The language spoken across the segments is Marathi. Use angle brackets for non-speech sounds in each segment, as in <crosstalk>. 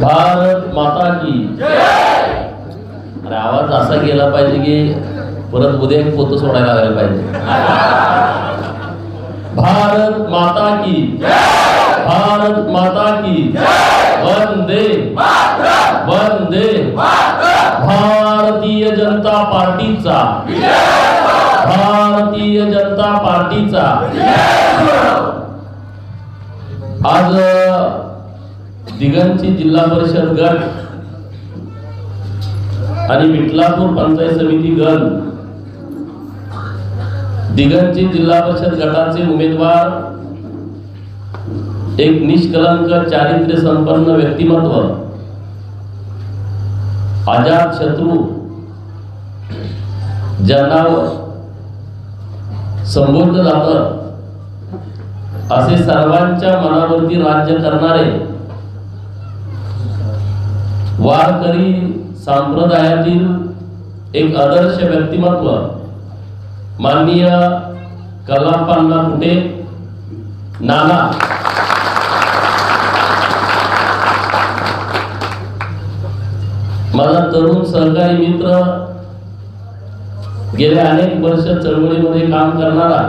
भारत माता की। अरे आवाज असा गेला पाहिजे की परत उद्या एक पोत सोडायला लागायला पाहिजे. भारत माता की। भारत माता की। वंदे। वंदे। भारतीय जनता पार्टीचा। भारतीय जनता पार्टीचा। आज दिगंची जिल्हा परिषद गट आणि विठलापूर पंचायत समिती गण. दिगंची जिल्हा परिषद गटाचे उमेदवार एक निष्कलंक चारित्र्य संपन्न व्यक्तिमत्व अजात शत्रू ज्यांना संबोधलं जातं असे सर्वांच्या मनावरती राज्य करणारे वारकरी संप्रदायातील एक आदर्श व्यक्तिमत्व माननीय कलापांना कुठे? नाना. माझा तरुण सहकारी मित्र गेल्या अनेक वर्ष चळवळीमध्ये काम करणारा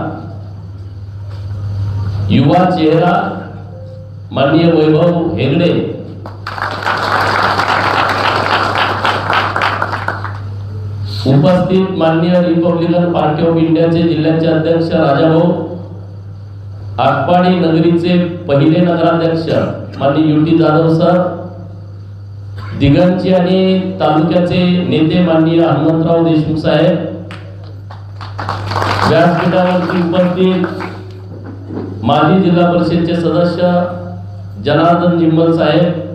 युवा चेहरा माननीय वैभव हेगडे उपस्थित माननीय रिपब्लिकन पार्टी ऑफ इंडियाचे जिल्ह्याचे अध्यक्ष राजाभाऊ आटपाडी नगरीचे पहिले नगराध्यक्ष माननीय युटी जाधव सर दिगंची आणि तालुक्याचे नेते माननीय हनुमंतराव देशमुख साहेब व्यासपीठावरती उपस्थित माजी जिल्हा परिषदचे सदस्य जनार्दन जिंबल साहेब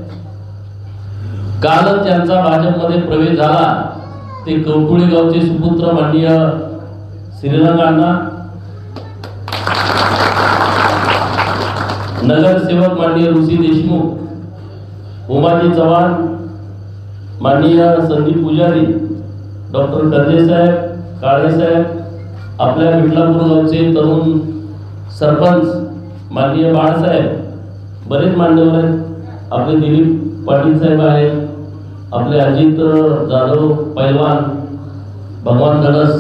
कालच त्यांचा भाजपमध्ये प्रवेश झाला. ते कवटुळी गावचे सुपुत्र माननीय श्रीरंग अण्णा नगरसेवक माननीय ऋषी देशमुख उमाजी चव्हाण माननीय संदीप पुजारी डॉक्टर कर्जे साहेब काळे साहेब आपल्या विठलापूर गावचे तरुण सरपंच माननीय बाळासाहेब बरेच मान्यवर आहेत. आपले दिलीप पाटील साहेब आहेत. आपले अजित जाधव पैलवान भगवान गणस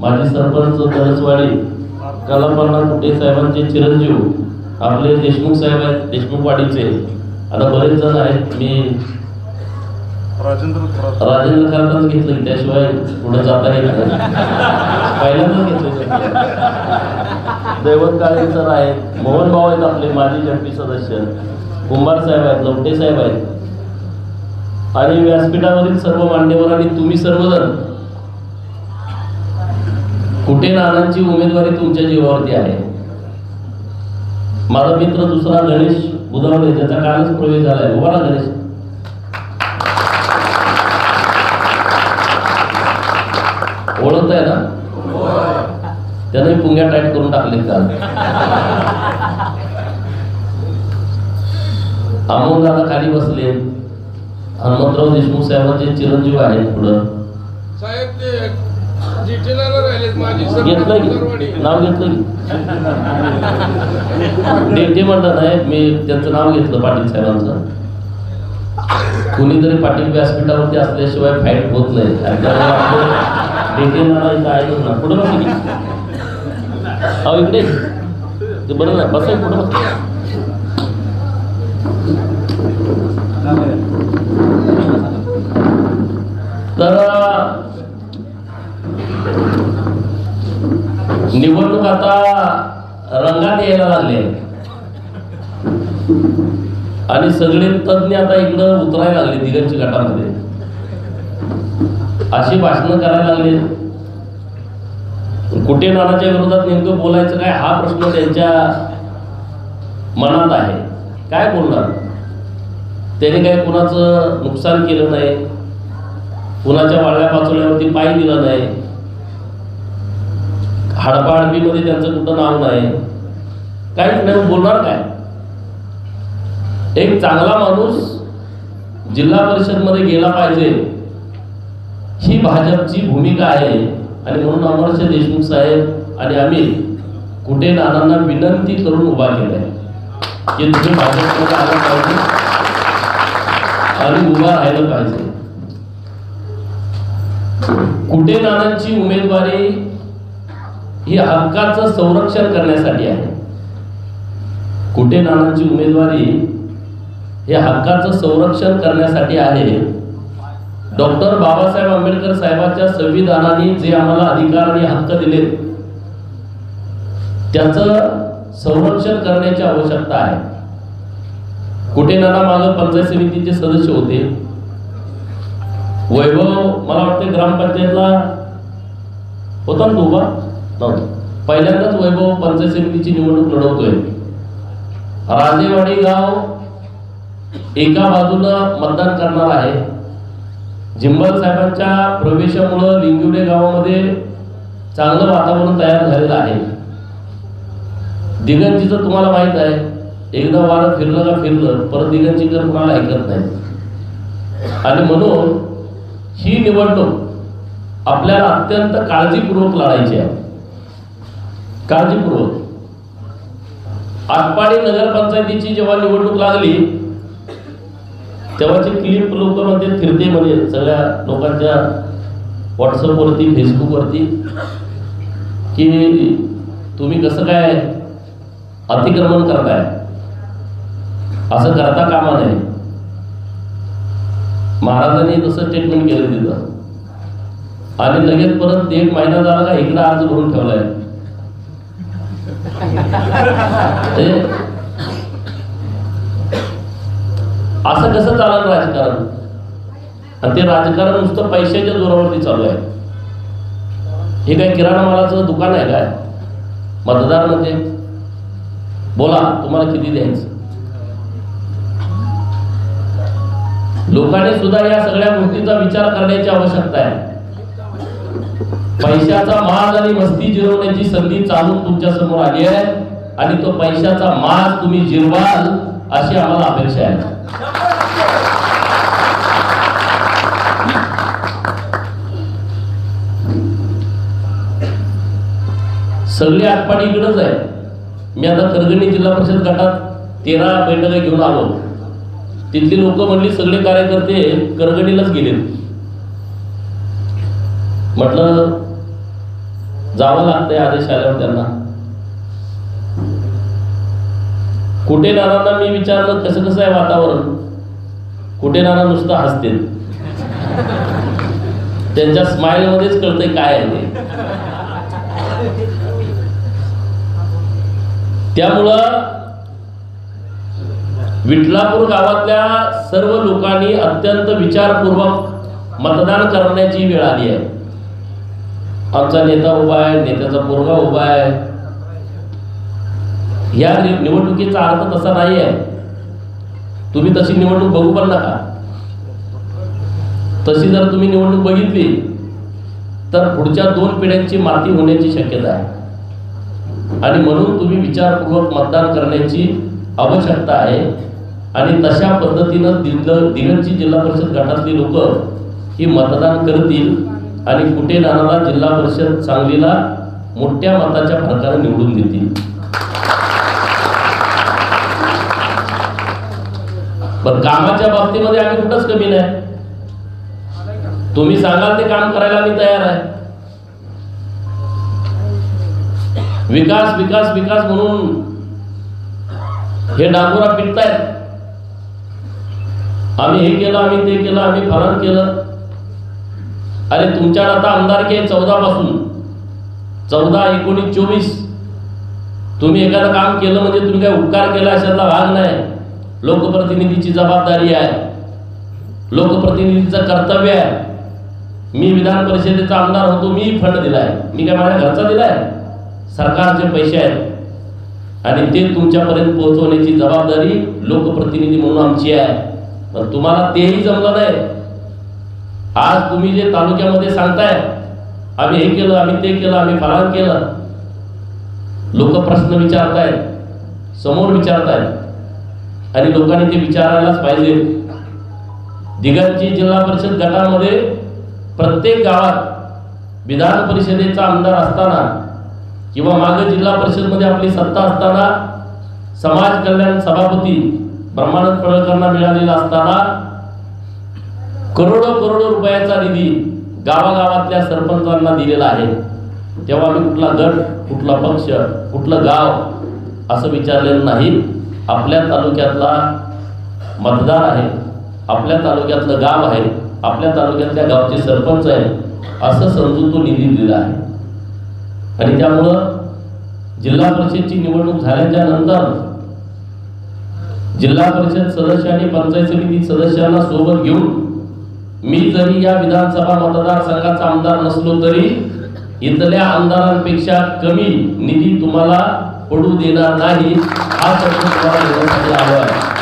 माजी सरपंच गणसवाडी कलापण्णा कुटे साहेबांचे चिरंजीव आपले देशमुख साहेब आहेत देशमुख वाडीचे आता बरेच जण आहेत मी राजेंद्र राजेंद्र खरातच घेतलं त्याशिवाय पुढे जाता येत नाही. पहिल्यांदाच घेतलं दैवत काळे सर आहेत मोहन भाऊ आहेत आपले माजी जंपी सदस्य. कुंभार साहेब आहेत लवटे साहेब आहेत. आणि व्यासपीठावरील सर्व मान्यवर आणि तुम्ही सर्वजण. कुठे नानांची उमेदवारी तुमच्या जीवावरती आहे? माझा मित्र दुसरा गणेश बुधावले त्याचा कालच प्रवेश झालाय. उभा गणेश गणेश. ओळखताय ना? त्याने पुंग्या टाईट करून टाकले काल. अमोल दादा खाली बसले हनुमंतराव देशमुख साहेबांचे चिरंजीव आहेत पुढं. साहेब ते जिटेला राहिलेत माझी घेतलं की? नाव घेतलं की? डेटे म्हणतात नाही मी त्यांचं नाव घेतलं पाटील साहेबांचं. कुणीतरी पाटील व्यासपीठावरती असल्याशिवाय फाईट होत नाही. आणि त्यामुळे आपलं डेटे आहे ना पुढं अहो इकडे. ते बरं नाही बसा पुढं तर निवडणूक आता रंगात यायला लागले आणि सगळे तज्ञ आता इकडं उतरायला लागले दिगंची गटामध्ये. अशी भाषणं करायला लागले कुठे नानाच्या विरोधात नेमकं बोलायचं काय हा प्रश्न त्यांच्या मनात आहे. काय बोलणार? त्याने काय कुणाचं नुकसान केलं नाही? कुणाच्या वाळल्या पाचोळ्यावरती पाय दिला नाही? हडपाहडपीमध्ये त्यांचं कुठं नाव नाही? काहीच नाही बोलणार काय? एक चांगला माणूस जिल्हा परिषदमध्ये गेला पाहिजे. ही भाजपची भूमिका आहे. आणि म्हणून अमरशे देशमुख साहेब आणि आम्ही कुठे नानांना विनंती करून उभा केलाय. की तुम्ही भाजपमध्ये आला पाहिजे. खाली उभा राहिलं पाहिजे. कुठे नानांची उमेदवारी ही हक्काचं संरक्षण करण्यासाठी आहे? कुठे नानांची उमेदवारी हे हक्काचं संरक्षण करण्यासाठी आहे? डॉक्टर बाबासाहेब आंबेडकर साहेबांच्या संविधानाने जे आम्हाला अधिकार आणि हक्क दिले त्याचं संरक्षण करण्याची आवश्यकता आहे. कुठे नाना माझं पंचायत समितीचे सदस्य होते? वैभव मला वाटते ग्रामपंचायतला होता ना तो उभा? नव्हता. पहिल्यांदाच वैभव पंचायत समितीची निवडणूक लढवतोय. राजेवाडी गाव एका बाजूनं मतदान करणार आहे. जिंबल साहेबांच्या प्रवेशामुळं लिंगिवडे गावामध्ये चांगलं वातावरण तयार झालेलं आहे. दिगंजीचं तुम्हाला माहीत आहे. एकदा वारं फिरलं का फिरलं परत दिगंजीकर कुणाला ऐकत नाही. आणि म्हणून ही निवडणूक आपल्याला अत्यंत काळजीपूर्वक लढायची आहे. काळजीपूर्वक. आटपाडी नगरपंचायतीची जेव्हा निवडणूक लागली तेव्हाची क्लिप लोक फिरते म्हणजे सगळ्या लोकांच्या व्हॉट्सअपवरती फेसबुकवरती की तुम्ही कसं काय अतिक्रमण करताय? असं करता कामा नये. महाराजांनी तसं स्टेटमेंट केलं तिथं. आणि लगेच परत एक महिना झाला का इकडं अर्ज भरून ठेवलाय. <laughs> असं कसं चाललं राजकारण? आणि ते राजकारण नुसतं पैशाच्या जोरावरती चालू आहे. हे काय किराणा मालाचं दुकान आहे काय? मतदार म्हणजे बोला तुम्हाला किती द्यायचं? लोकांनी सुद्धा या सगळ्या गोष्टीचा विचार करण्याची आवश्यकता आहे. पैशाचा माज आणि मस्ती जिरवण्याची संधी चालून तुमच्यासमोर आली आहे आणि तो पैशाचा माज तुम्ही जिरवाल अशी आम्हाला अपेक्षा आहे. सगळी आटपाडी इकडंच आहे. मी आता करगणी जिल्हा परिषद गटात तेरा बैठका घेऊन आलो. तिथली लोक म्हणली सगळे कार्यकर्ते करगणीलाच गेले. म्हटलं जावं लागतंय आदेश आल्यावर त्यांना. कुठे नानांना मी विचारलं कसं कसं आहे वातावरण? कुठे नाना नुसतं हसते त्यांच्या स्माइल मध्येच कळतंय काय आहे ते. त्यामुळं विठलापूर गावातल्या सर्व लोकांनी अत्यंत विचारपूर्वक मतदान करण्याची वेळ आली आहे. आमचा नेता उभा आहे नेत्याचा पोरगा उभा आहे. या निवडणुकीचा अर्थ तसा नाही आहे तुम्ही तशी निवडणूक बघू पण नका. तशी जर तुम्ही निवडणूक बघितली तर पुढच्या दोन पिढ्यांची माती होण्याची शक्यता आहे. आणि म्हणून तुम्ही विचारपूर्वक मतदान करण्याची आवश्यकता आहे. आणि तशा पद्धतीनं दिल दिगंची जिल्हा परिषद गटातली लोक ही मतदान करतील आणि कुठे नानाला जिल्हा परिषद सांगलीला मोठ्या मताच्या फरकाने निवडून देतील. पण कामाच्या बाबतीमध्ये आम्ही कुठंच कमी नाही. तुम्ही सांगाल ते काम करायला मी तयार आहे. विकास विकास विकास म्हणून हे डांगोरा पिटतायत. आम्ही हे केलं आम्ही ते केलं आम्ही फलान केलं. अरे तुमच्याकडे आता आमदारकी आहे चौदापासून. चौदा एकोणीस चोवीस. तुम्ही एखादं काम केलं म्हणजे तुम्ही काय उपकार केला अशातला भाग नाही. लोकप्रतिनिधीची जबाबदारी आहे. लोकप्रतिनिधीचं कर्तव्य आहे. मी विधान परिषदेचा आमदार होतो मी फंड दिलाय. मी काय माझ्या घरचा दिलाय? सरकारचे पैसे आहेत. आणि ते तुमच्यापर्यंत पोहोचवण्याची जबाबदारी लोकप्रतिनिधी म्हणून आमची आहे. पण तुम्हाला तेही जमलं नाही. आज तुम्ही जे तालुक्यामध्ये सांगताय आम्ही हे केलं आम्ही ते केलं आम्ही फलान केलं. लोक प्रश्न विचारतायत समोर विचारतायत आणि लोकांनी ते विचारायलाच पाहिजे. दिगंची जिल्हा परिषद गटामध्ये प्रत्येक गावात विधान परिषदेचा आमदार असताना किंवा मागे जिल्हा परिषदमध्ये आपली सत्ता असताना समाज कल्याण सभापती ब्रह्मानंद पडळकरांना मिळालेला असताना करोडो करोडो रुपयाचा निधी गावागावातल्या सरपंचांना दिलेला आहे. तेव्हा मी कुठला गट कुठला पक्ष कुठलं गाव असं विचारलेलं नाही. आपल्या तालुक्यातला मतदार आहे आपल्या तालुक्यातलं गाव आहे आपल्या तालुक्यातल्या गावचे सरपंच आहे असं समजून तो निधी दिला आहे. आणि त्यामुळं जिल्हा परिषदची निवडणूक झाल्याच्यानंतर जिल्हा परिषद सदस्य आणि पंचायत समिती सदस्यांना सोबत घेऊन मी जरी या विधानसभा मतदारसंघाचा आमदार नसलो तरी इथल्या आमदारांपेक्षा कमी निधी तुम्हाला पडू देणार नाही हा शब्द तुम्हाला देण्यासाठी आलो आहे.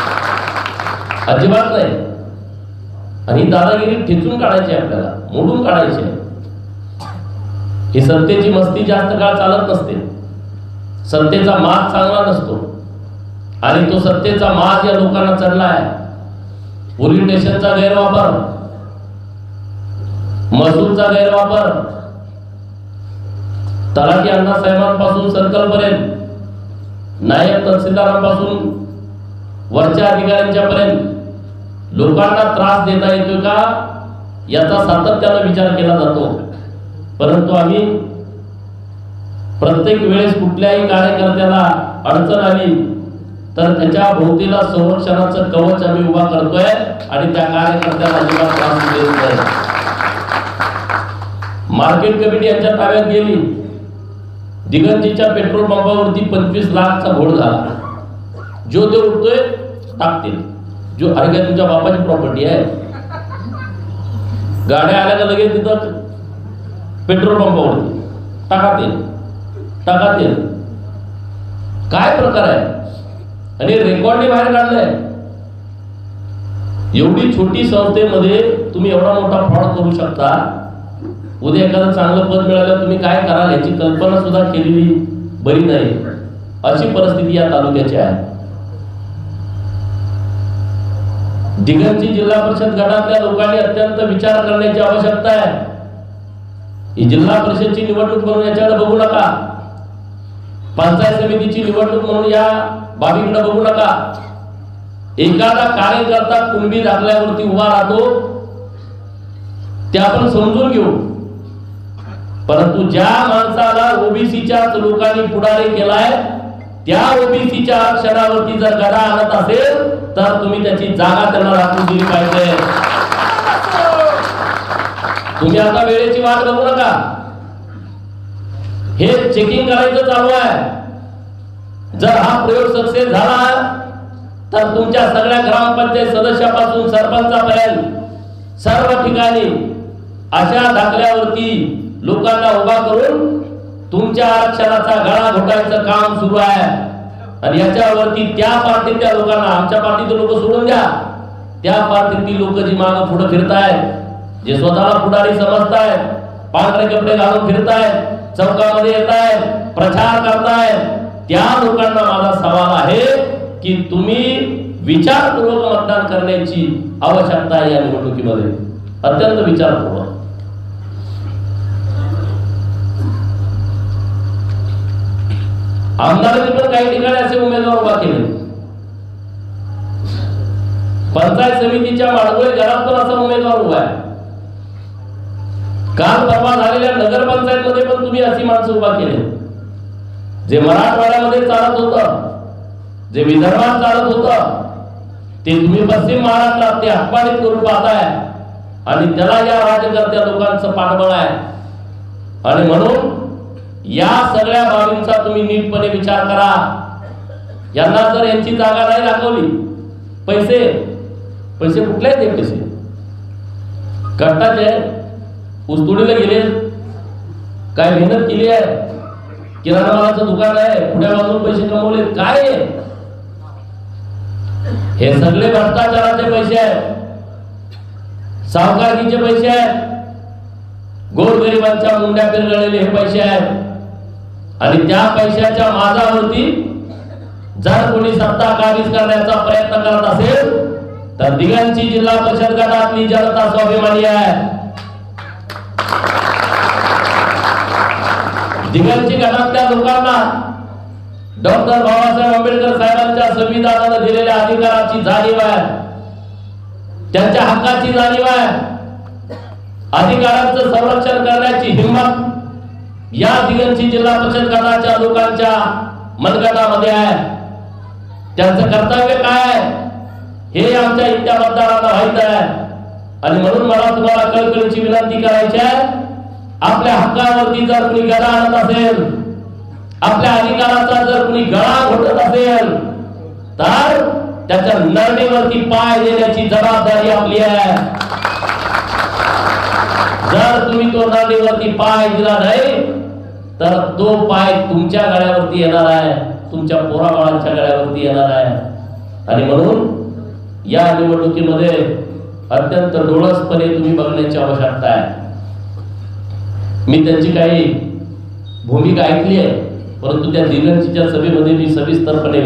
अजिबात नाही. आणि दादागिरी ठेचून काढायची आहे आपल्याला मोडून काढायची आहे. ही सत्तेची मस्ती जास्त काळ चालत नसते. सत्तेचा माग चांगला नसतो. आणि तो सत्तेचा माज या लोकांना चढला आहे. पोलीस स्टेशनचा गैरवापर. महसूलचा गैरवापर. तलाठी अण्णासाहेबांपासून सर्कल सर्कलपर्यंत नायब तहसीलदारांपासून वरच्या अधिकाऱ्यांच्या पर्यंत लोकांना त्रास देता येतोय का? याचा सातत्यानं विचार केला जातो. परंतु आम्ही प्रत्येक वेळेस कुठल्याही कार्यकर्त्याला अडचण आली तर त्याच्या भोवतीला संरक्षणाचं कवच आम्ही उभा करतोय आणि त्या कार्यकर्त्याला अजिबात त्रास देत नाही. मार्केट कमिटी यांच्या ताब्यात गेली. दिगंजीच्या पेट्रोल पंपावरती पंचवीस लाखचा घोड झाला. जो ते उठतोय टाकतील जो अरे काय तुमच्या बापाची प्रॉपर्टी आहे? गाड्या आल्या का लगेच तिथं? पेट्रोल पंपावरती. टाका तेल. टाका तेल. काय प्रकार आहे? आणि रेकॉर्डने बाहेर काढलंय. एवढी छोटी संस्थेमध्ये तुम्ही एवढा मोठा फ्रॉड करू शकता. उद्या एखादं चांगलं पद मिळालं तुम्ही काय कराल याची कल्पना सुद्धा केलेली बरी नाही. अशी परिस्थिती या तालुक्याची आहे. दिगंजी जिल्हा परिषद गटातल्या लोकांनी अत्यंत विचार करण्याची आवश्यकता आहे. ही जिल्हा परिषदची निवडणूक म्हणून याच्याकडे बघू नका. पंचायत समितीची निवडणूक म्हणून या बाबीकडे बघू नका. एखादा कार्यकर्ता कुणबी दाखल्यावरती उभा राहतो ते आपण समजून घेऊ. परंतु ज्या माणसाला ओबीसीच्याच लोकांनी पुढारी केलाय त्या ओबीसीच्या आरक्षणावरती जर गदा आणत असेल तर तुम्ही त्याची जागा त्यांना राखून दिली पाहिजे तुम्ही आता वेळेची वाट बघू नका. हे चेकिंग करायचं चालू आहे. जर हा प्रयोग सक्सेस झाला तर तुमच्या सगळ्या ग्रामपंचायत सदस्यापासून सरपंचापर्यंत सर्व ठिकाणी अशा दाखल्यावरती लोकांना उभा करून तुमच्या आरक्षणाचा गळा घोटायचं काम सुरू आहे. आणि याच्यावरती त्या पार्टीतल्या लोकांना आमच्या पार्टीचे लोक सोडून द्या. त्या पार्टीतली लोक जी मागं पुढे फिरतायत जे स्वतःला पुढारी समजतायत पांढरे कपडे घालून फिरतायत चौकामध्ये येत आहेत प्रचार करतायत त्या लोकांना माझा सवाल आहे की तुम्ही विचारपूर्वक मतदान करण्याची आवश्यकता आहे या निवडणुकीमध्ये. अत्यंत विचारपूर्वक. आमदारांनी पण काही ठिकाणी असे उमेदवार उभा केले. पंचायत समितीच्या माडगोळी घरात पण असा उमेदवार उभा आहे. काल परवा झालेल्या नगरपंचायतमध्ये पण तुम्ही अशी माणसं उभा केली. जे मराठवाड्यामध्ये चालत होत जे विदर्भात चालत होत ते तुम्ही पश्चिम महाराष्ट्रात ते आत्मानित करून पाहताय आणि त्याला या राज्यकर्त्या लोकांचं पाठबळ आहे. आणि म्हणून या सगळ्या बाबींचा तुम्ही नीटपणे विचार करा. यांना जर यांची जागा नाही दाखवली पैसे पैसे कुठले आहेत पैसे कट्टाचे उस्तुडीला गेले. काय मेहनत केली आहे? किराणा मालाचं दुकान आहे. पुढ्या बाजून पैसे कमवले. काय हे सगळे भ्रष्टाचाराचे पैसे आहेत. सावकारीचे पैसे आहेत. गोरगरिबांच्या मुंड्या पिरगळलेले हे पैसे आहेत. आणि त्या पैशाच्या माझावरती जर कोणी सत्ता काबीज करण्याचा प्रयत्न करत असेल तर दिघांची जिल्हा परिषद गटातली जनता स्वाभिमानी आहे. दिगंची गटातल्या लोकांना डॉक्टर बाबासाहेब आंबेडकर साहेबांच्या संविधानानं दिलेल्या अधिकाराची जाणीव आहे त्यांच्या हक्काची जाणीव आहे अधिकारांचं संरक्षण करण्याची हिंमत या दिगंची जिल्हा परिषद गटाच्या लोकांच्या मनगटामध्ये आहे. त्यांचं कर्तव्य काय आहे? हे आमच्या इथल्या मतदारांना माहीत आहे. आणि म्हणून मला तुम्हाला कळकळीची विनंती करायची आहे आपल्या हक्कावरती जर कुणी गळा आणत असेल आपल्या अधिकाराचा जर कुणी गळा घोटत असेल तर त्याच्या नरणीवरती पाय देण्याची जबाबदारी आपली आहे. जर तुम्ही तो नरणीवरती पाय दिला नाही तर तो पाय तुमच्या गळ्यावरती येणार आहे तुमच्या पोराबाळांच्या गळ्यावरती येणार आहे. आणि म्हणून या निवडणुकीमध्ये अत्यंत डोळसपणे तुम्ही बघण्याची आवश्यकता आहे. मी त्यांची काही भूमिका ऐकली आहे परंतु त्या दिगंजीच्या सभेमध्ये मी सविस्तरपणे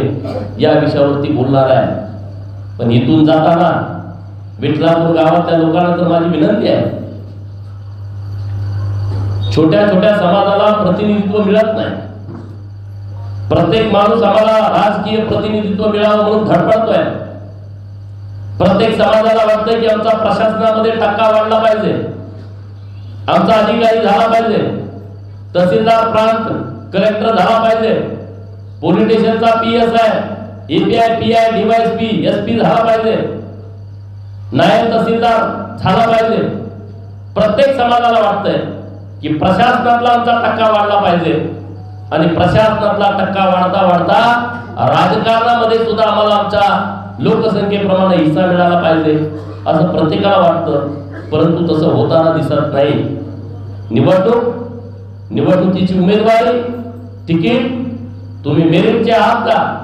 या विषयावरती बोलणार आहे. पण इथून जाताना विठलापूर गावातल्या लोकांना तर माझी विनंती आहे. छोट्या छोट्या समाजाला प्रतिनिधित्व मिळत नाही. प्रत्येक माणूस आम्हाला राजकीय प्रतिनिधित्व मिळावं म्हणून धडपडतोय. प्रत्येक समाजाला वाटतं की आमचा प्रशासनामध्ये टक्का वाढला पाहिजे. आमचा अधिकारी झाला पाहिजे. तहसीलदार प्रांत कलेक्टर झाला पाहिजे. पोलीस स्टेशनचा P S I API P I DYSP S P झाला पाहिजे. नायब तहसीलदार झाला पाहिजे. प्रत्येक समाजाला वाटतंय की प्रशासनातला आमचा टक्का वाढला पाहिजे. आणि प्रशासनातला टक्का वाढता वाढता राजकारणामध्ये सुद्धा आम्हाला आमच्या लोकसंख्येप्रमाणे हिस्सा मिळाला पाहिजे असं प्रत्येकाला वाटतं परंतु तसं होताना दिसत नाही. निवडणूक निवडणुकीची उमेदवारी तिकीट तुम्ही मेरिटचे आहात का?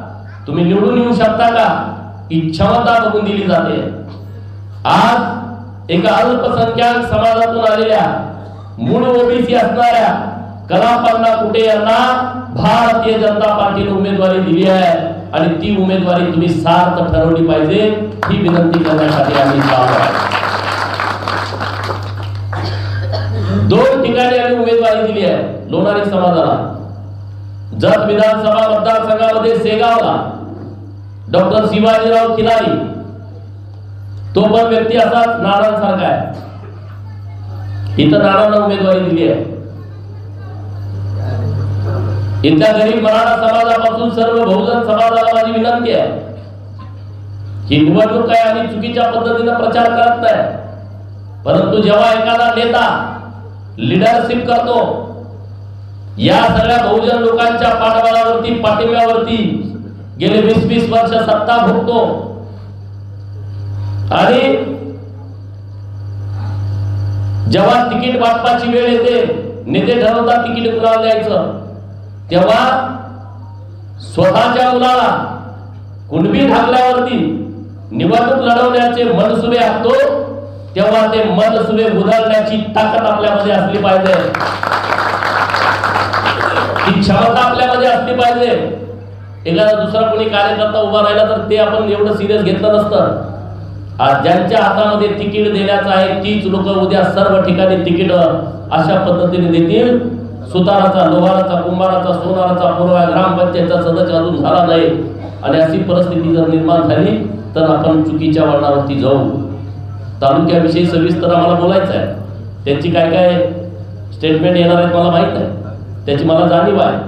तुम्ही निवडून येऊ शकता का? ही क्षमता बघून दिली जाते. आज एका अल्पसंख्याक समाजातून आलेल्या मूळ ओबीसी असणाऱ्या कलापांना कुठे यांना भारतीय जनता पार्टीने उमेदवारी दिली आहे. आणि ती उमेदवारी तुम्ही सार्थ ठरवली पाहिजे ही विनंती करण्यासाठी आम्ही. दोन ठिकाणी आम्ही उमेदवारी दिली आहे लोणारी समाजाला जत विधानसभा मतदारसंघामध्ये सेगावला डॉक्टर शिवाजीराव खिलारी तो पण व्यक्ती असाच नानांसारखा आहे इथं नानांना उमेदवारी दिली आहे इथल्या गरीब मराठा समाजापासून सर्व बहुजन समाजाला माझी विनंती आहे. ही निवडणूक काय आणि चुकीच्या पद्धतीने प्रचार करत नाही. परंतु जेव्हा एखादा नेता लिडरशिप करतो या सगळ्या बहुजन लोकांच्या पाठबळावरती पाठिंब्यावरती गेले वीस वीस वर्ष सत्ता भोगतो. आणि जेव्हा तिकीट वाटपाची वेळ येते नेते ठरवतात तिकीट कुणाला द्यायचं? तेव्हा स्वतःच्या मुलाला कुणबी ढाकल्यावरती निवडणूक लढवण्याचे मनसुबे असतो तेव्हा ते मनसुबे उधळण्याची ताकद आपल्यामध्ये असली पाहिजे. ती क्षमता आपल्यामध्ये असली पाहिजे. एखादा दुसरा कोणी कार्यकर्ता उभा राहिला तर ते आपण एवढं सिरियस घेतलं नसतं. आज ज्यांच्या हातामध्ये तिकीट देण्याचं आहे तीच लोक उद्या सर्व ठिकाणी तिकीट अशा पद्धतीने देतील. सुताराचा लोहाराचा कुंभाराचा सोनाराचा पुरवा ग्रामपंचायतचा सदस्य अजून झाला नाही. आणि अशी परिस्थिती जर निर्माण झाली तर आपण चुकीच्या वळणावरती जाऊ. तालुक्याविषयी सविस्तर आम्हाला बोलायचं आहे त्यांची काय काय स्टेटमेंट येणार आहेत मला माहीत आहे त्याची मला जाणीव आहे.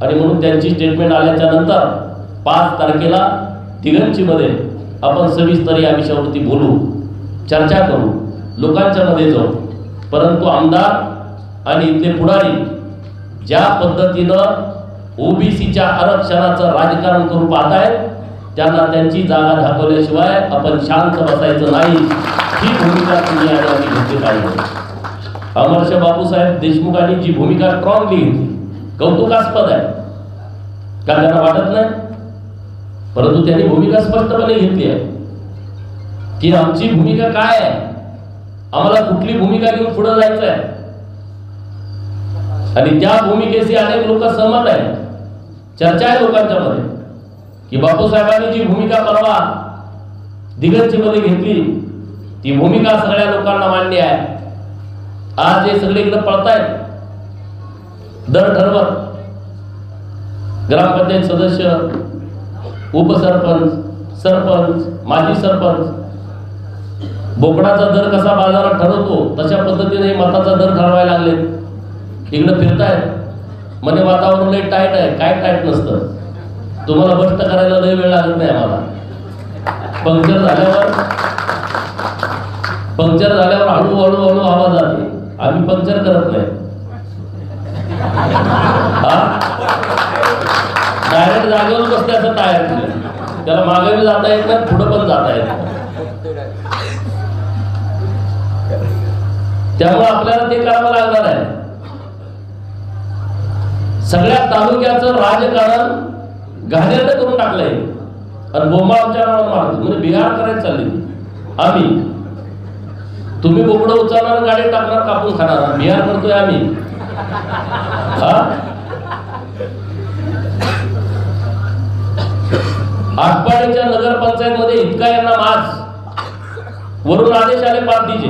आणि म्हणून त्यांची स्टेटमेंट आल्याच्यानंतर पाच तारखेला तिघंचीमध्ये आपण सविस्तर या विषयावरती बोलू चर्चा करू लोकांच्यामध्ये जाऊ. परंतु आमदार आणि इथले पुढारी ज्या पद्धतीनं ओबीसीच्या आरक्षणाचं राजकारण करू पाहत आहेत त्यांना त्यांची जागा दाखवल्याशिवाय आपण शांत बसायचं नाही. ही भूमिका तुम्ही आणि घेतली पाहिजे. अमरश बापूसाहेब देशमुखांनी जी भूमिका स्ट्रॉंगली लिहिली कौतुकास्पद आहे. का त्यांना वाटत नाही? परंतु त्यांनी भूमिका स्पष्टपणे घेतली आहे. की आमची भूमिका काय आहे? आम्हाला कुठली भूमिका घेऊन पुढे जायचं आहे आणि त्या भूमिकेशी अनेक लोक सहमत आहेत चर्चा आहे लोकांच्या मध्ये की बापूसाहेबांनी जी भूमिका परवा दिग्गजची मध्ये घेतली ती भूमिका सगळ्या लोकांना मांडली आहे. आज हे सगळे इकडे पळतायत. दर ठरवत ग्रामपंचायत सदस्य उपसरपंच सरपंच माजी सरपंच बोकडाचा दर कसा बाजारात ठरवतो तशा पद्धतीने मताचा दर ठरवायला लागले इकडं फिरतायत. म्हणे वातावरण लय टाईट आहे. काय टाईट नसतं. तुम्हाला बस्त करायला लय वेळ लागत नाही आम्हाला. पंक्चर झाल्यावर पंक्चर झाल्यावर हळू हळू हळू आवाज जाते आम्ही पंक्चर करत नाही. डायरेक्ट जागेवर बसते असं टायर त्याला मागे बी जाता येत नाही पुढं पण जाता येत त्यामुळे आपल्याला ते करावं लागणार आहे सगळ्या तालुक्याचं राजकारण घाणेरडं करून टाकलंय. आणि बोंबाच्या नावावर मारतो म्हणजे बिहार करायला चालली. आम्ही. तुम्ही बोकडं उचलणार गाडी टाकणार कापून खाणार. बिहार करतोय आम्ही. आटपाडीच्या नगरपंचायत मध्ये इतका यांना माज. वरून आदेश आले पार्टीचे.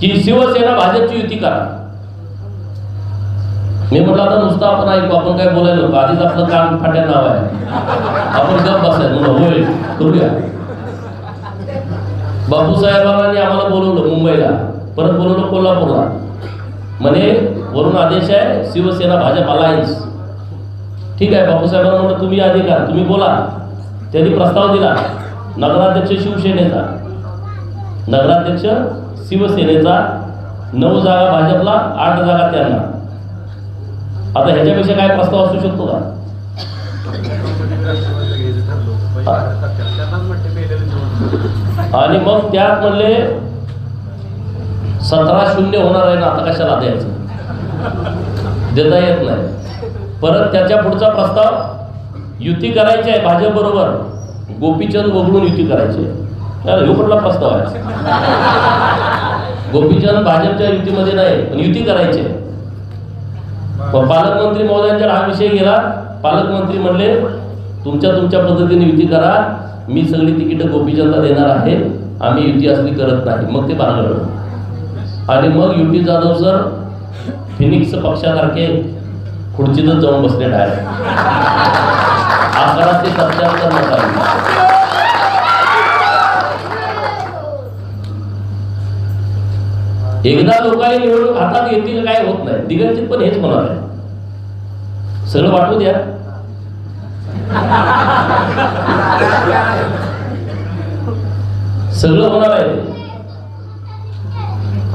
की शिवसेना भाजपची युती करा. मी म्हटलं आता नुसतं आपण ऐकू आपण काय बोलायला नको. आधीच आपलं कान फाट्या नाव आहे. आपण गप बसायचं म्हणलं होय करूया. बापू साहेबांनी आम्हाला बोलवलं मुंबईला. परत बोलवलं कोल्हापूरला. म्हणे वरून आदेश आहे शिवसेना भाजप अलायन्स ठीक आहे बापूसाहेबांना म्हटलं म्हणलं तुम्ही अधिकार तुम्ही बोला. त्यांनी प्रस्ताव दिला. नगराध्यक्ष शिवसेनेचा. नगराध्यक्ष शिवसेनेचा नऊ जागा भाजपला आठ जागा त्यांना. आता ह्याच्यापेक्षा काय प्रस्ताव असू शकतो का? आणि मग त्यात म्हणले सतरा शून्य होणार आहे ना आता कशाला द्यायचं? देता येत नाही. परत त्याच्या पुढचा प्रस्ताव युती करायची आहे भाजप बरोबर गोपीचंद वगळून युती करायची आहे. ह्यो कुठला प्रस्ताव आहे? गोपीचंद भाजपच्या युतीमध्ये नाही पण युती करायची आहे. पालकमंत्री महोदयांच्या हा विषय गेला. पालकमंत्री म्हणले तुमच्या तुमच्या पद्धतीने युती करा. मी सगळी तिकीटं गोपीचंदला देणार आहे. आम्ही युती असली करत नाही. मग ते बांधलं आणि मग युती जाधव सर फिनिक्स पक्षासारखे खुर्चीतच जाऊन बसले डायरेक्ट आकारात ते सत्याहत्तर नका एकदा लोकांनी निवडणूक हातात येतील काय होत नाही. दिगंजित पण हेच होणार सगळं वाटू द्या. सगळं होणार आहे.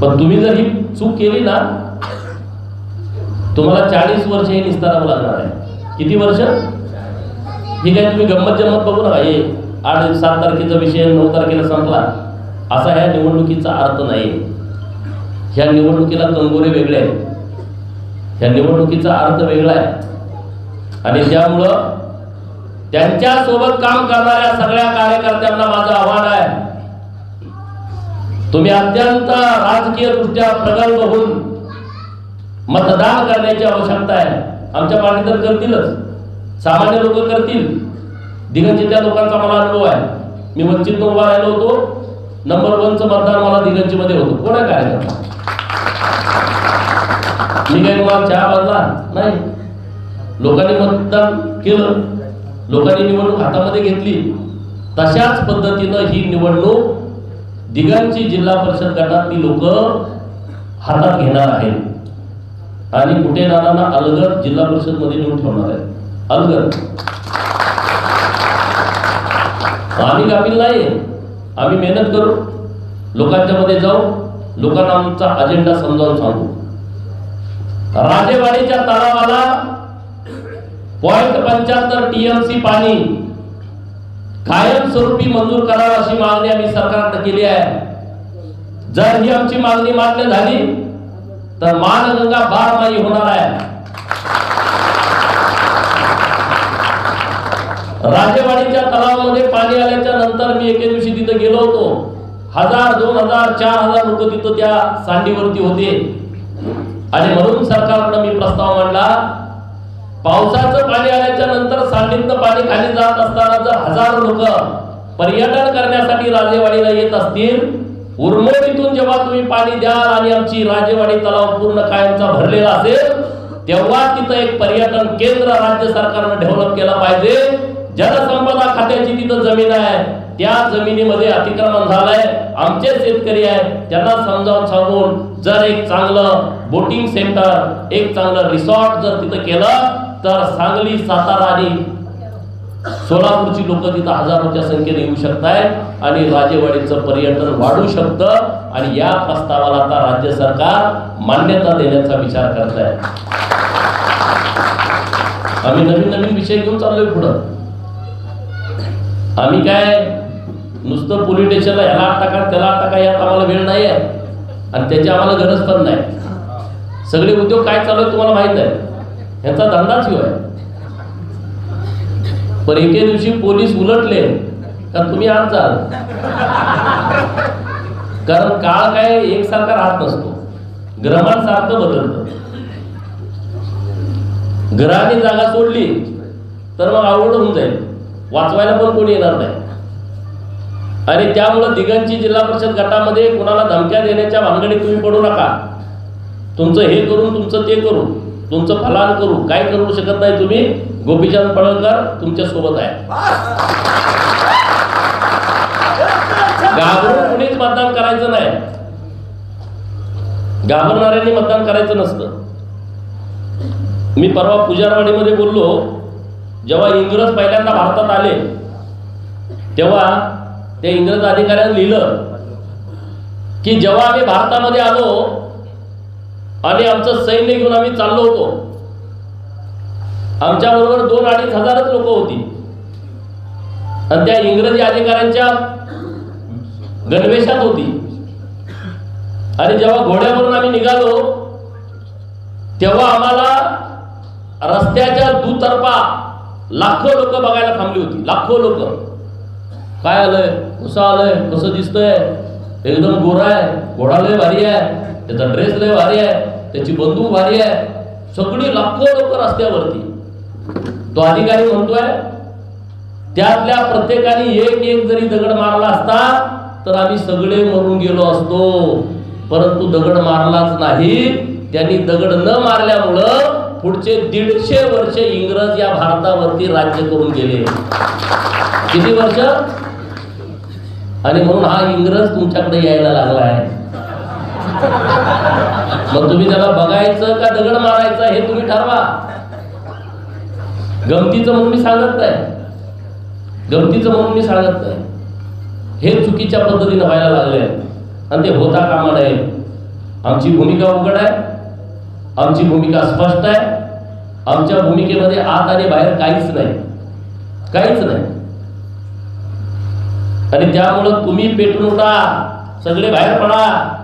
पण तुम्ही जर ही चूक केली ना तुम्हाला चाळीस वर्ष हे निस्तारावं लागणार आहे. किती वर्ष? ही काय तुम्ही गंमत जम्मत बघू नका. हे आठ सात तारखेचा विषय नऊ तारखेला संपला. असा ह्या निवडणुकीचा अर्थ नाही. ह्या निवडणुकीला कंगोरे वेगळे आहेत. ह्या निवडणुकीचा अर्थ वेगळा आहे. आणि त्यामुळं त्यांच्यासोबत काम करणाऱ्या सगळ्या कार्यकर्त्यांना माझं आव्हान आहे. तुम्ही अत्यंत राजकीय दृष्ट्या प्रगल्भ होऊन मतदान करण्याची आवश्यकता आहे. आमच्या पार्टी तर करतीलच. सामान्य लोक करतील. दिगंजीतल्या लोकांचा मला अनुभव आहे. मी वंचित उभा राहिलो होतो. नंबर वनचं मतदान मला दिगंजीमध्ये होतं. कोणा कार्यकर्ता मी काही तुम्हाला चहा बांधला नाही. लोकांनी मतदान केलं. लोकांनी निवडणूक हातामध्ये घेतली. तशाच पद्धतीनं ही निवडणूक दिगांची जिल्हा परिषद गटातली लोक हातात घेणार आहेत. आणि कुठे नानांना अलगद जिल्हा परिषदमध्ये नेऊन ठेवणार आहेत. अलगद. आम्ही गाफील नाही आम्ही मेहनत करू. लोकांच्या मध्ये जाऊ. लोकांना आमचा अजेंडा समजावून सांगू. राजेवाडीच्या तलावाला पॉईंट पंच्याहत्तर टीएमसी पाणी कायमस्वरूपी मंजूर करावं अशी मागणी आम्ही सरकारनं केली आहे. जर ही आमची मागणी मान्य झाली तर मानगंगा बारमाही होणार आहे. राजेवाडीच्या तलावामध्ये पाणी आल्याच्यानंतर मी एके दिवशी तिथे गेलो होतो. हजार दोन हजार चार हजार लोक तिथं त्या सांडीवरती होते. आणि म्हणून सरकारकडे मी प्रस्ताव मांडला पावसाचं पाणी आल्याच्यानंतर सांडीतनं पाणी खाली जात असताना जर हजार लोक पर्यटन करण्यासाठी राजेवाडीला येत असतील उर्मोडीतून जेव्हा तुम्ही पाणी द्याल आणि आमची राजेवाडी तलाव पूर्ण कायमचा भरलेला असेल तेव्हा तिथं एक पर्यटन केंद्र राज्य सरकारनं डेव्हलप केलं पाहिजे. जलसंपदा खात्याची तिथं जमीन आहे. त्या जमिनीमध्ये अतिक्रमण झालंय. आमचे शेतकरी आहे त्यांना समजावून सांगून जर एक चांगलं बोटिंग सेंटर एक चांगलं रिसॉर्ट जर तिथं केलं तर सांगली सातारा आणि सोलापूरची लोक तिथं हजारोच्या संख्येने येऊ शकत आहेत आणि राजेवाडीचं पर्यटन वाढू शकतं आणि या प्रस्तावाला आता राज्य सरकार मान्यता देण्याचा विचार करत आहे आम्ही नवीन नवीन विषय घेऊन चाललोय पुढं. आम्ही काय नुसतं पोलीस स्टेशनला याला टाका त्याला आठ टाका यात आम्हाला वेळ नाही आहे आणि त्याची आम्हाला गरज पण नाही. सगळे उद्योग काय चालू आहे तुम्हाला माहीत आहे. ह्याचा धंदाच ह्यो आहे. पण एके दिवशी पोलीस उलटले का तुम्ही आत जाल? कारण काळ काय एकसारखा राहत नसतो. ग्रहांसारखं बदलतं. ग्रहाने जागा सोडली तर मग आवड होऊन जाईल. वाचवायला पण कोणी येणार नाही. आणि त्यामुळं दिगंची जिल्हा परिषद गटामध्ये कोणाला धमक्या देण्याच्या भानगडीत तुम्ही पडू नका. तुमचं हे करून तुमचं ते करू तुमचं फलान करू काय करू शकत नाही तुम्ही. गोपीचंद पडळकर तुमच्यासोबत आहे. घाबरून कुणीच मतदान करायचं नाही. घाबरणाऱ्यांनी मतदान करायचं नसतं. मी परवा पुजारवाडीमध्ये बोललो जेव्हा इंग्रज पहिल्यांदा भारतात आले तेव्हा त्या इंग्रज अधिकाऱ्यानं लिहिलं की जेव्हा आम्ही भारतामध्ये आलो आणि आमचं सैन्य घेऊन आम्ही चाललो होतो. आमच्या बरोबर दोन अडीच हजारच लोक होती. आणि त्या इंग्रजी अधिकाऱ्यांच्या गणवेशात होती. आणि जेव्हा घोड्यावरून आम्ही निघालो तेव्हा आम्हाला रस्त्याच्या दुतर्फा लाखो लोक बघायला थांबली होती. लाखो लोक. काय आलंय? कसं आलंय? कसं दिसतंय? एकदम गोरा आहे. घोडा लय भारी आहे. त्याचा ड्रेस लय भारी आहे. त्याची बंदूक भारी आहे. सगळी लाखो लोक रस्त्यावरती. तो अधिकारी म्हणतोय त्यातल्या प्रत्येकाने एक एक जरी दगड मारला असता तर आम्ही सगळे मरून गेलो असतो. परंतु दगड मारलाच नाही. त्यांनी दगड न मारल्यामुळं पुढचे दीडशे वर्ष इंग्रज या भारतावरती राज्य करून गेले. किती वर्ष? आणि म्हणून हा इंग्रज तुमच्याकडे यायला लागला आहे. मग तुम्ही त्याला बघायचं का दगड मारायचं हे तुम्ही ठरवा. गमतीचं म्हणून मी सांगत नाही. गमतीचं म्हणून मी सांगत नाही. हे चुकीच्या पद्धतीने व्हायला लागले आणि ते होता कामा नये. आमची भूमिका उघड आहे. आमची भूमिका स्पष्ट आहे. आमच्या भूमिकेमध्ये आत आणि बाहेर काहीच नाही. काहीच नाही. आणि त्यामुळं तुम्ही पेटून उठा. सगळे बाहेर पडा.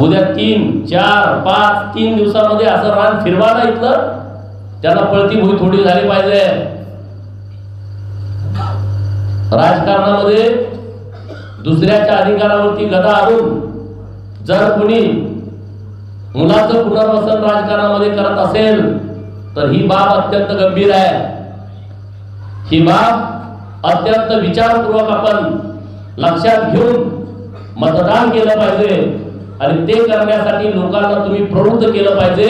उद्या तीन चार पाच तीन दिवसामध्ये असं रान फिरवा ना इथलं. त्याला पळती भुई थोडी झाली पाहिजे. राजकारणामध्ये दुसऱ्याच्या अधिकारावरती गदा आणून जर कुणी मुलाचं पुनर्वसन राजकारणामध्ये करत असेल तर ही बाब अत्यंत गंभीर आहे. ही बाब अत्यंत विचारपूर्वक आपण लक्षात घेऊन मतदान तुम्ही प्रवृत्त केलं पाहिजे.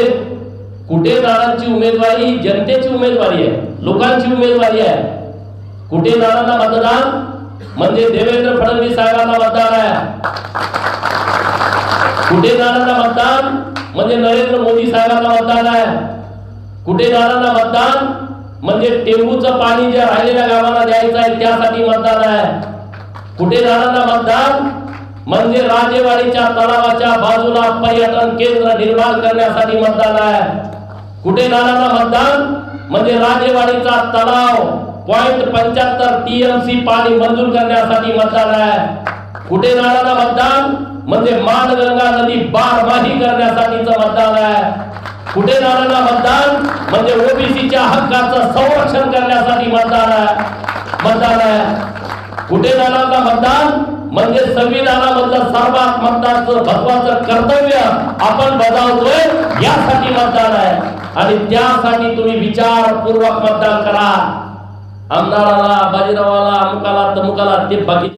कुठे दादांची उमेदवारी जनतेची उमेदवारी आहे, लोकांची उमेदवारी आहे. मतदान? म्हणजे देवेंद्र फडणवीस साहेबांना मतदान आहे. कुठे दादांना मतदान? म्हणजे नरेंद्र मोदी साहेबांना मतदान आहे. कुठे दादांना मतदान? म्हणजे टेंबूचं पाणी जे राहिलेल्या गावाला द्यायचं आहे त्यासाठी मतदान आहे. कुठे दादांना मतदान? म्हणजे राजेवाडीच्या तलावाच्या बाजूला पर्यटन केंद्र निर्माण करण्यासाठी मतदान आहे. कुठे दादांना मतदान? म्हणजे राजेवाडीचा तलाव पॉइंट पंच्याहत्तर टीएमसी पाणी मंजूर करण्यासाठी मतदान आहे. कुठे दादांना मतदान? म्हणजे मानगंगा नदी बारमाही करण्यासाठीचं मतदान आहे. कुठे दादांना मतदान म्हणजे ओबीसीच्या हक्काचं संरक्षण करण्यासाठी मतदान आहे. मतदान आहे. कुठे दादांना मतदान म्हणजे संविधानामधलं सर्वात महत्वाचं महत्वाचं कर्तव्य आपण बजावतोय यासाठी मतदान आहे. आणि त्यासाठी तुम्ही विचारपूर्वक मतदान करा. आमदाराला बाजीरावाला अमुकाला तमुकाला ते बाकी